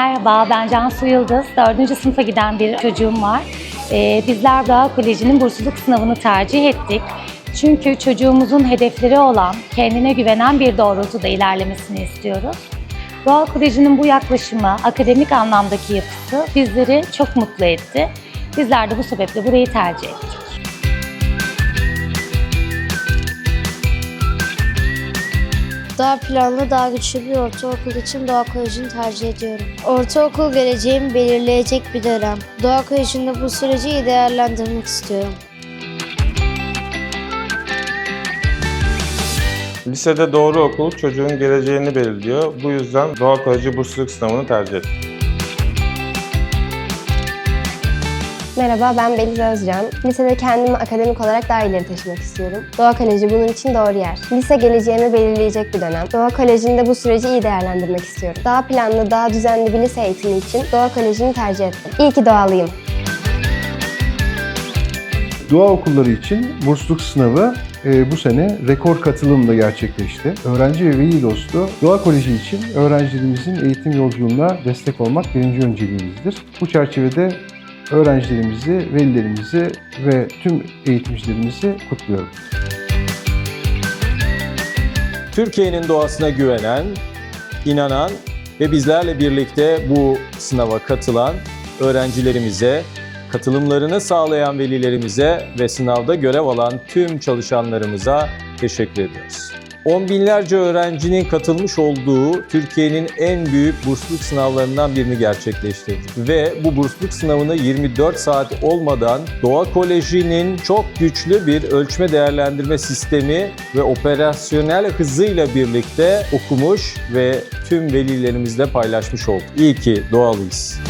Merhaba, ben Cansu Yıldız. Dördüncü sınıfa giden bir çocuğum var. Ee, bizler Doğa Koleji'nin bursluluk sınavını tercih ettik. Çünkü çocuğumuzun hedefleri olan, kendine güvenen bir doğrultuda ilerlemesini istiyoruz. Doğa Koleji'nin bu yaklaşımı, akademik anlamdaki yapısı bizleri çok mutlu etti. Bizler de bu sebeple burayı tercih ettik. Daha planlı, daha güçlü bir ortaokul için Doğa Koleji'ni tercih ediyorum. Ortaokul geleceğimi belirleyecek bir dönem. Doğa Koleji'nde bu süreci iyi değerlendirmek istiyorum. Lisede doğru okul çocuğun geleceğini belirliyor. Bu yüzden Doğa Koleji bursluluk sınavını tercih ettim. Merhaba ben Beliz Özcan. Lisede kendimi akademik olarak daha ileri taşımak istiyorum. Doğa Koleji bunun için doğru yer. Lise geleceğimi belirleyecek bir dönem. Doğa Koleji'nde bu süreci iyi değerlendirmek istiyorum. Daha planlı, daha düzenli bir lise eğitimi için Doğa Koleji'ni tercih ettim. İyi ki doğalıyım. Doğa okulları için bursluluk sınavı e, bu sene rekor katılımla gerçekleşti. Öğrenci ve veli dostu Doğa Koleji için öğrencilerimizin eğitim yolculuğuna destek olmak birinci önceliğimizdir. Bu çerçevede öğrencilerimizi, velilerimizi ve tüm eğitimcilerimizi kutluyorum. Türkiye'nin doğasına güvenen, inanan ve bizlerle birlikte bu sınava katılan öğrencilerimize, katılımlarını sağlayan velilerimize ve sınavda görev alan tüm çalışanlarımıza teşekkür ediyoruz. On binlerce öğrencinin katılmış olduğu Türkiye'nin en büyük bursluluk sınavlarından birini gerçekleştirdik. Ve bu bursluluk sınavını 24 saat olmadan Doğa Koleji'nin çok güçlü bir ölçme değerlendirme sistemi ve operasyonel hızıyla birlikte okumuş ve tüm velilerimizle paylaşmış olduk. İyi ki doğalıyız.